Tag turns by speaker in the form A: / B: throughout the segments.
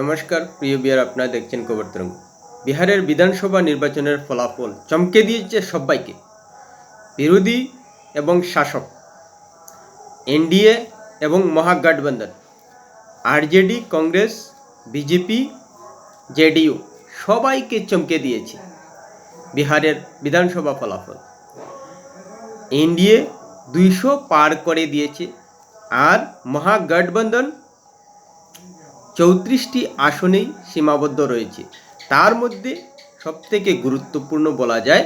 A: নমস্কার, প্রিয় বিহার, আপনারা দেখছেন খবর তরঙ্গ। বিহারের বিধানসভা নির্বাচনের ফলাফল চমকে দিয়েছে সবাইকে। বিরোধী এবং শাসক, এনডিএ এবং Mahagathbandhan, RJD, Congress, BJP, JDU, সবাইকে চমকে দিয়েছে বিহারের বিধানসভা ফলাফল। এনডিএ দুইশো পার করে দিয়েছে আর মহাগঠবন্ধন চৌত্রিশটি আসনেই সীমাবদ্ধ রয়েছে। তার মধ্যে সবথেকে গুরুত্বপূর্ণ বলা যায়,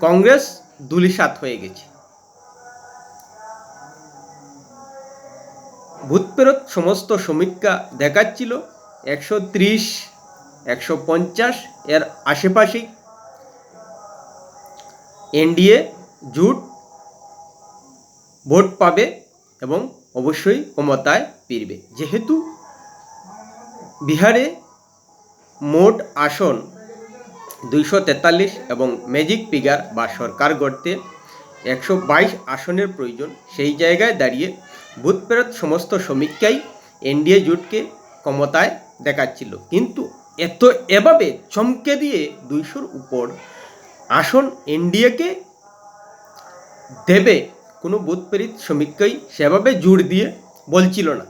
A: কংগ্রেস দুলিশাত হয়ে গেছে। ভূতপ্রেরত সমস্ত সমীক্ষা দেখাচ্ছিল, একশো ত্রিশ, একশো পঞ্চাশ এর আশেপাশেই। এনডিএ জুট ভোট পাবে এবং অবশ্যই ক্ষমতায় ফিরবে। যেহেতু বিহারে মোট আসন দুইশো তেতাল্লিশ এবং ম্যাজিক ফিগার বা সরকার গড়তে একশো বাইশ আসনের প্রয়োজন। সেই জায়গায় দাঁড়িয়ে ভূতপ্রেরত সমস্ত সমীক্ষাই এনডিএ জোটকে ক্ষমতায় দেখাচ্ছিল। কিন্তু এত এভাবে চমকে দিয়ে দুইশোর উপর আসন এনডিএকে দেবে কোনো বুথপ্রেরিত সমীক্ষাই সেভাবে জোর দিয়ে বলছিল না।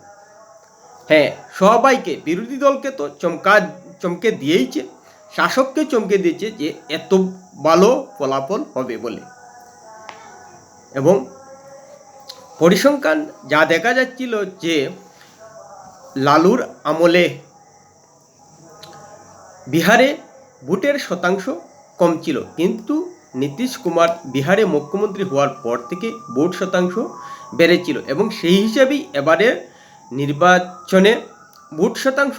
A: হ্যাঁ সবাইকে, বিরোধী দলকে তো চমকা, চমকে দিয়েইছে, শাসককে চমকে দিয়েছে যে এত ভালো ফলাফল হবে বলে। এবং পরিসংখ্যান যা দেখা যাচ্ছিল যে লালুর আমলে বিহারে ভোটের শতাংশ কম ছিল, কিন্তু নীতিশ কুমার বিহারে মুখ্যমন্ত্রী হওয়ার পর থেকে ভোট শতাংশ বেড়েছিল এবং সেই হিসাবেই এবারের নির্বাচনে ভোট শতাংশ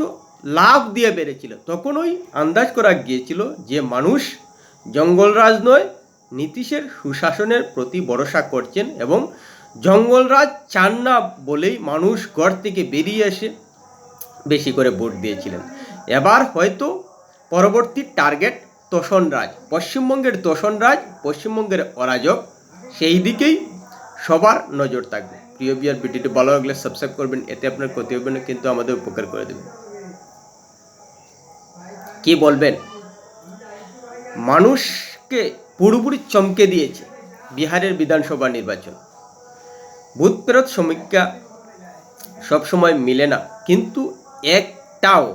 A: লাভ দিয়ে বেড়েছিল। তখনই আন্দাজ করা গিয়েছিল যে মানুষ জঙ্গলরাজ নয়, নীতিশের সুশাসনের প্রতি ভরসা করছেন এবং জঙ্গলরাজ চান না বলেই মানুষ ঘর থেকে বেরিয়ে এসে বেশি করে ভোট দিয়েছিলেন। এবার হয়তো পরবর্তী টার্গেট তোষণরাজ পশ্চিমবঙ্গের তোষণরাজ পশ্চিমবঙ্গের অরাজক, সেই দিকেই সবার নজর থাকবে। প্রিয় বিয়ার ভিডিওটি ভালো লাগলে সাবস্ক্রাইব করবেন, এতে আপনার ক্ষতি হবে না, কিন্তু আমাদের উপকার করে দেবেন কি বলবেন? মানুষকে পুরোপুরি চমকে দিয়েছে বিহারের বিধানসভা নির্বাচন। ভূতপ্রেরত সমীক্ষা সবসময় মিলে না, কিন্তু একটাও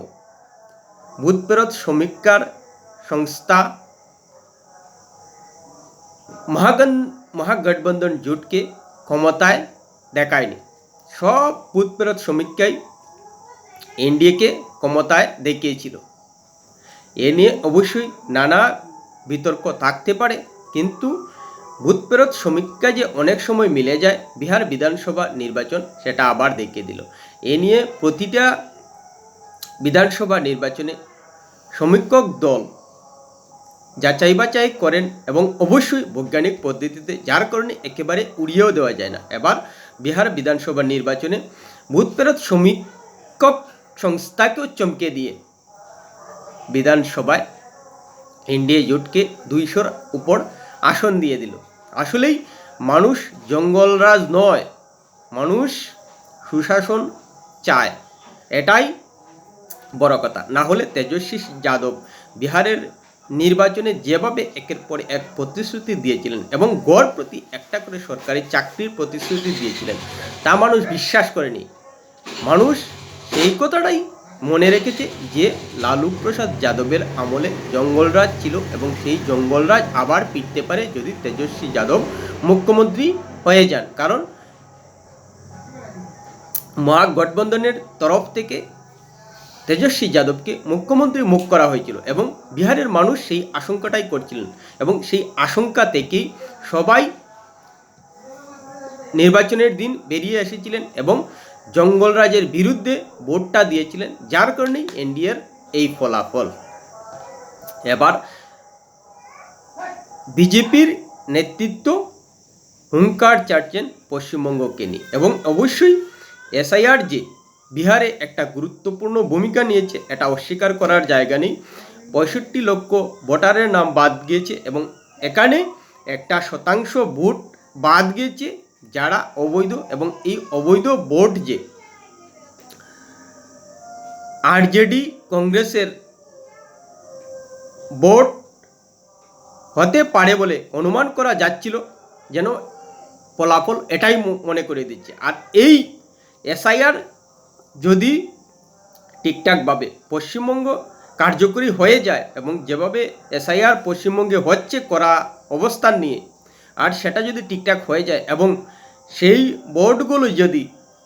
A: ভূত ভূতপ্রেরত সমীক্ষার সংস্থা মহাগন মহাগঠবন্ধন জোটকে ক্ষমতায় দেখায়নি। সব ভূতপ্রেরত সমীক্ষাই এনডিএকে ক্ষমতায় দেখিয়েছিল। এ নিয়ে অবশ্যই নানা বিতর্ক থাকতে পারে, কিন্তু ভূতপ্রেরত সমীক্ষা যে অনেক সময় মিলে যায় বিহার বিধানসভা নির্বাচন, সেটা আবার দেখিয়ে দিল। এ নিয়ে প্রতিটা বিধানসভা নির্বাচনে সমীক্ষক দল যাচাই বাছাই করেন এবং অবশ্যই বৈজ্ঞানিক পদ্ধতিতে, যার কারণে একেবারে উড়িয়েও দেওয়া যায় না। এবার বিহার বিধানসভা নির্বাচনে ভূতপ্রেরত সমীক্ষক সংস্থাকেও চমকে দিয়ে বিধানসভায় এনডিএ জোটকে দুইশোর উপর আসন দিয়ে দিল। আসলেই মানুষ জঙ্গলরাজ নয়, মানুষ সুশাসন চায়। এটাই বড় কথা। না হলে তেজস্বী যাদব বিহারের নির্বাচনে যেভাবে একের পর এক প্রতিশ্রুতি দিয়েছিলেন এবং গড় প্রতি একটা করে সরকারি চাকরির প্রতিশ্রুতি দিয়েছিলেন, তা মানুষ বিশ্বাস করেনি। মানুষ সেই কথাটাই মনে রেখেছে যে লালু প্রসাদ যাদবের আমলে জঙ্গলরাজ ছিল এবং সেই জঙ্গলরাজ আবার ফিরতে পারে যদি তেজস্বী যাদব মুখ্যমন্ত্রী হয়ে যান। কারণ মহাগঠবন্ধনের তরফ থেকে তেজস্বী যাদবকে মুখ্যমন্ত্রী মুখ করা হয়েছিল এবং বিহারের মানুষ সেই আশঙ্কাটাই করছিলেন এবং সেই আশঙ্কা থেকেই সবাই নির্বাচনের দিন বেরিয়ে এসেছিলেন এবং জঙ্গলরাজের বিরুদ্ধে ভোটটা দিয়েছিলেন, যার কারণেই এনডিএর এই ফলাফল। এবার বিজেপির নেতৃত্ব হুঙ্কার চাটছেন পশ্চিমবঙ্গকে নিয়ে এবং অবশ্যই এসআইআর যে বিহারে একটা গুরুত্বপূর্ণ ভূমিকা নিয়েছে, এটা অস্বীকার করার জায়গা নেই। পঁয়ষট্টি লক্ষ ভোটারের নাম বাদ গিয়েছে এবং এখানে একটা শতাংশ ভোট বাদ গিয়েছে যারা অবৈধ এবং এই অবৈধ ভোট যে আরজেডি কংগ্রেসের ভোট হতে পারে বলে অনুমান করা যাচ্ছিল, যেন ফলাফল এটাই মনে করে দিচ্ছে। আর এই এসআইআর যদি ঠিকঠাকভাবে পশ্চিমবঙ্গ কার্যকরী হয়ে যায় এবং যেভাবে এসআইআর পশ্চিমবঙ্গে হচ্ছে করা অবস্থান নিয়ে, আর সেটা যদি ঠিকঠাক হয়ে যায় এবং সেই বোর্ডগুলো যদি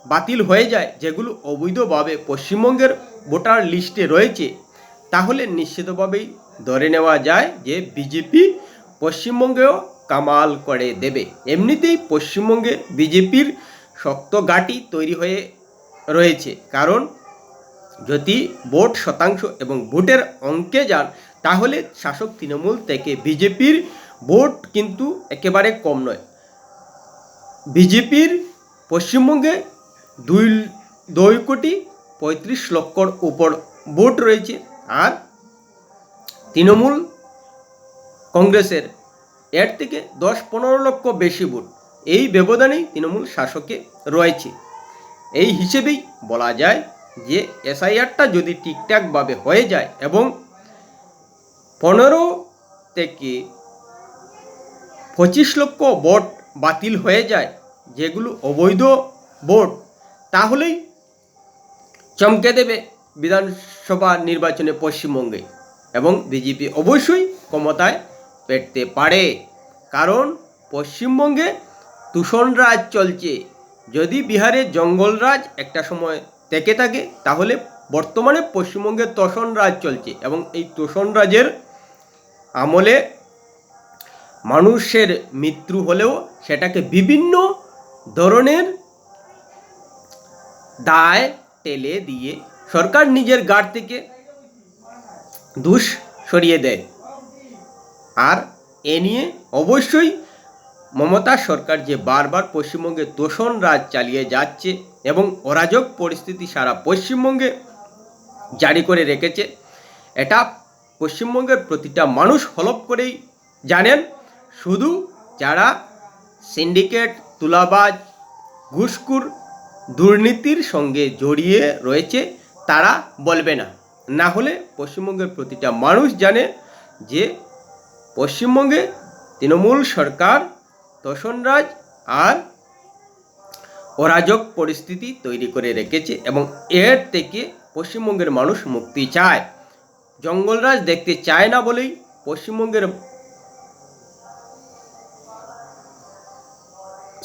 A: বাতিল হয়ে যায়, যেগুলো অবৈধভাবে পশ্চিমবঙ্গের ভোটার লিস্টে রয়েছে, তাহলে নিশ্চিতভাবেই ধরে নেওয়া যায় যে বিজেপি পশ্চিমবঙ্গেও কামাল করে দেবে। এমনিতেই পশ্চিমবঙ্গে বিজেপির শক্ত গাঁটি তৈরি হয়ে রয়েছে। কারণ যদি ভোট শতাংশ এবং ভোটের অঙ্কে যান, তাহলে শাসক তৃণমূল থেকে বিজেপির ভোট কিন্তু একেবারে কম নয়। বিজেপির পশ্চিমবঙ্গে দুই দুই কোটি পঁয়ত্রিশ লক্ষর উপর ভোট রয়েছে আর তৃণমূল কংগ্রেসের এর থেকে দশ, পনেরো লক্ষ বেশি ভোট। এই ব্যবধানেই তৃণমূল শাসকে রয়েছে। এই হিসেবেই বলা যায় যে এসআইআরটা যদি ঠিকঠাকভাবে হয়ে যায় এবং পনেরো থেকে পঁচিশ লক্ষ ভোট বাতিল হয়ে যায়, যেগুলো অবৈধ ভোট, তাহলেই চমকে দেবে বিধানসভা নির্বাচনে পশ্চিমবঙ্গে এবং বিজেপি অবশ্যই ক্ষমতায় পেটতে পারে। কারণ পশ্চিমবঙ্গে তুষণরাজ চলছে। যদি বিহারে জঙ্গলরাজ একটা সময় থেকে থাকে, তাহলে বর্তমানে পশ্চিমবঙ্গে তোষণরাজ চলছে এবং এই তোষণ রাজের আমলে মানুষের মৃত্যু হলেও সেটাকে বিভিন্ন ধরনের দায় টেলে দিয়ে সরকার নিজের গাড় থেকে দুষ সরিয়ে দেয়। আর এ নিয়ে অবশ্যই মমতা সরকার যে বারবার পশ্চিমবঙ্গে তোষণ রাজ চালিয়ে যাচ্ছে এবং অরাজক পরিস্থিতি সারা পশ্চিমবঙ্গে জারি করে রেখেছে, এটা পশ্চিমবঙ্গের প্রতিটা মানুষ হলপ করেই জানেন। শুধু যারা সিন্ডিকেট, তুলাবাজ, ঘুষখুর দুর্নীতির সঙ্গে জড়িয়ে রয়েছে, তারা বলবে না। না হলে পশ্চিমবঙ্গের প্রতিটা মানুষ জানে যে পশ্চিমবঙ্গে তৃণমূল সরকার তোষণরাজ আর অরাজক পরিস্থিতি তৈরি করে রেখেছে এবং এর থেকে পশ্চিমবঙ্গের মানুষ মুক্তি চায়। জঙ্গলরাজ দেখতে চায় না বলেই পশ্চিমবঙ্গের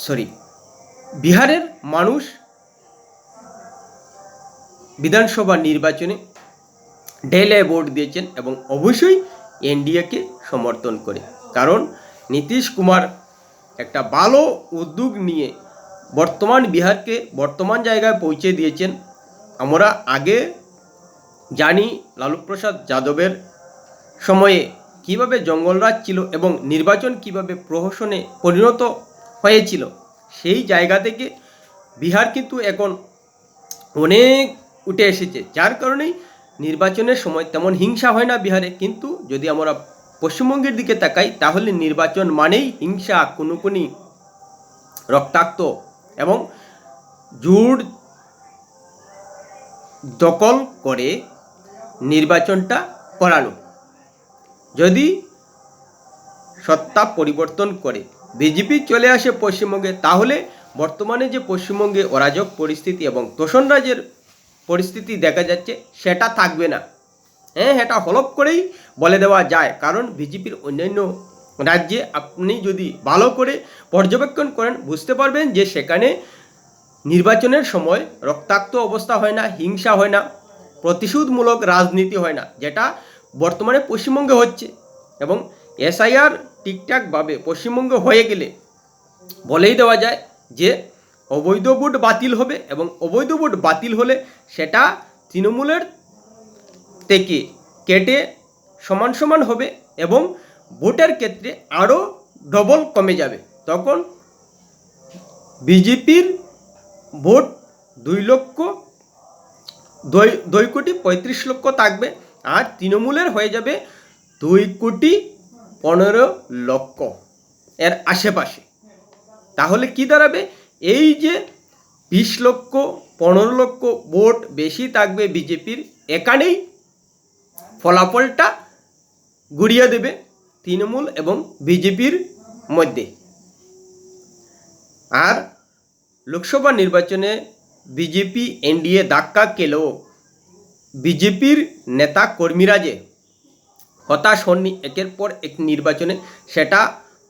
A: সরি, বিহারের মানুষ বিধানসভা নির্বাচনে ডেলে ভোট দিয়েছেন এবং অবশ্যই এনডিএকে সমর্থন করে। কারণ নীতিশ কুমার একটা ভালো উদ্যোগ নিয়ে বর্তমান বিহারকে বর্তমান জায়গায় পৌঁছে দিয়েছেন। আমরা আগে জানি লালু প্রসাদ যাদবের সময়ে কীভাবে জঙ্গলরাজ ছিল এবং নির্বাচন কীভাবে প্রহসনে পরিণত হয়েছিল। সেই জায়গা থেকে বিহার কিন্তু এখন অনেক উঠে এসেছে। যার কারণেই নির্বাচনের সময় তেমন হিংসা হয় না বিহারে। কিন্তু যদি আমরা পশ্চিমবঙ্গের দিকে তাকাই, তাহলে নির্বাচন মানেই হিংসা কোনো কুনুকুনি রক্তাক্ত এবং জোর দখল করে নির্বাচনটা করানো। যদি সত্তা পরিবর্তন করে বিজেপি চলে আসে পশ্চিমবঙ্গে, তাহলে বর্তমানে যে পশ্চিমবঙ্গে অরাজক পরিস্থিতি এবং তোষণ রাজের পরিস্থিতি দেখা যাচ্ছে, সেটা থাকবে না। হ্যাঁ এটা হলপ করেই বলে দেওয়া যায়। কারণ বিজেপির অন্যান্য রাজ্যে আপনি যদি ভালো করে পর্যবেক্ষণ করেন, বুঝতে পারবেন যে সেখানে নির্বাচনের সময় রক্তাক্ত অবস্থা হয় না, হিংসা হয় না, প্রতিশোধমূলক রাজনীতি হয় না, যেটা বর্তমানে পশ্চিমবঙ্গে হচ্ছে। এবং এসআইআর ঠিকঠাকভাবে পশ্চিমবঙ্গে হয়ে গেলে বলেই দেওয়া যায় যে অবৈধ ভোট বাতিল হবে এবং অবৈধ ভোট বাতিল হলে সেটা তৃণমূলের থেকে কেটে সমান সমান হবে এবং ভোটের ক্ষেত্রে আরও ডবল কমে যাবে। তখন বিজেপির ভোট দুই লক্ষ, দুই দুই কোটি পঁয়ত্রিশ লক্ষ থাকবে আর তৃণমূলের হয়ে যাবে দুই কোটি পনেরো লক্ষ এর আশেপাশে। তাহলে কি দাঁড়াবে? এই যে বিশ লক্ষ, পনেরো লক্ষ ভোট বেশি থাকবে বিজেপির, এখানেই ফলাফলটা গুড়িয়ে দেবে তৃণমূল এবং বিজেপির মধ্যে। আর লোকসভা নির্বাচনে বিজেপি এনডিএ ধাক্কা খেলেও বিজেপির নেতা কর্মীরা যে হতাশ হননি একের পর এক নির্বাচনে, সেটা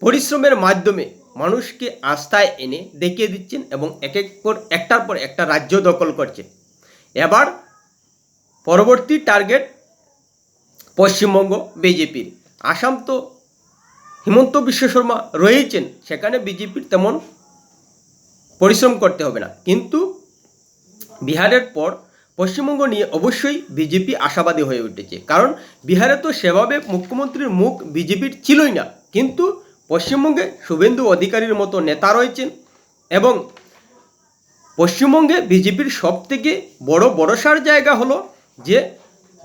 A: পরিশ্রমের মাধ্যমে মানুষকে আস্থায় এনে দেখিয়ে দিচ্ছেন এবং এক এক পর একটার পর একটা রাজ্য দখল করছে। এবার পরবর্তী টার্গেট পশ্চিমবঙ্গ বিজেপির আসাম তো হিমন্ত বিশ্ব শর্মা রয়েছেন সেখানে বিজেপির তেমন পরিশ্রম করতে হবে না। কিন্তু বিহারের পর পশ্চিমবঙ্গ নিয়ে অবশ্যই বিজেপি আশাবাদী হয়ে উঠেছে। কারণ বিহারে তো সেভাবে মুখ্যমন্ত্রীর মুখ বিজেপির ছিলই না। কিন্তু পশ্চিমবঙ্গে শুভেন্দু অধিকারীর মতো নেতা রয়েছেন এবং পশ্চিমবঙ্গে বিজেপির সব থেকে বড় ভরসার জায়গা হলো যে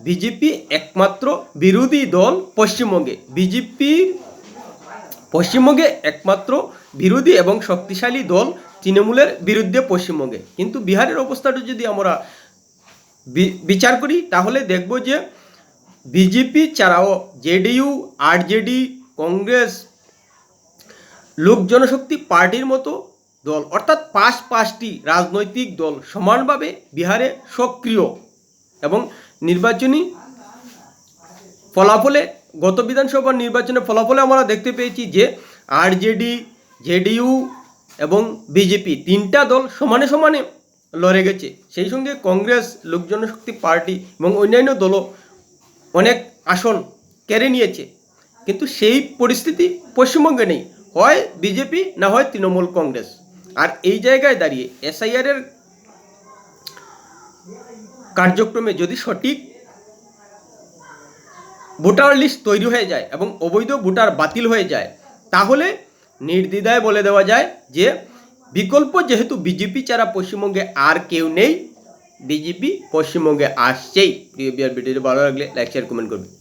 A: বিজেপি একমাত্র বিরোধী দল পশ্চিমবঙ্গে। বিজেপির পশ্চিমবঙ্গে একমাত্র বিরোধী এবং শক্তিশালী দল তৃণমূলের বিরুদ্ধে পশ্চিমবঙ্গে। কিন্তু বিহারের অবস্থাটা যদি আমরা বিচার করি, তাহলে দেখব যে বিজেপি ছাড়াও জেডিইউ, আরজেডি, কংগ্রেস লোক জনশক্তি পার্টির মতো দল, অর্থাৎ পাঁচ পাঁচটি রাজনৈতিক দল সমানভাবে বিহারে সক্রিয় এবং নির্বাচনী ফলাফলে, গত বিধানসভা নির্বাচনের ফলাফলে আমরা দেখতে পেয়েছি যে আরজেডি, জেডিইউ এবং বিজেপি তিনটা দল সমানে সমানে লড়ে গেছে। সেই সঙ্গে কংগ্রেস লোক জনশক্তি পার্টি এবং অন্যান্য দলও অনেক আসন কেড়ে নিয়েছে। কিন্তু সেই পরিস্থিতি পশ্চিমবঙ্গে নেই। হয় বিজেপি, না হয় তৃণমূল কংগ্রেস। আর এই জায়গায় দাঁড়িয়ে এসআইআরের কার্যক্রমে যদি সঠিক ভোটার লিস্ট তৈরি হয়ে যায় এবং অবৈধ ভোটার বাতিল হয়ে যায়, তাহলে নির্দ্বিধায় বলে দেওয়া যায় যে বিকল্প যেহেতু বিজেপি ছাড়া পশ্চিমবঙ্গে আর কেউ নেই, বিজেপি পশ্চিমবঙ্গে আসছেই। প্রিয় বিআর ভিডিওটি ভালো লাগলে লাইক শেয়ার কমেন্ট করবে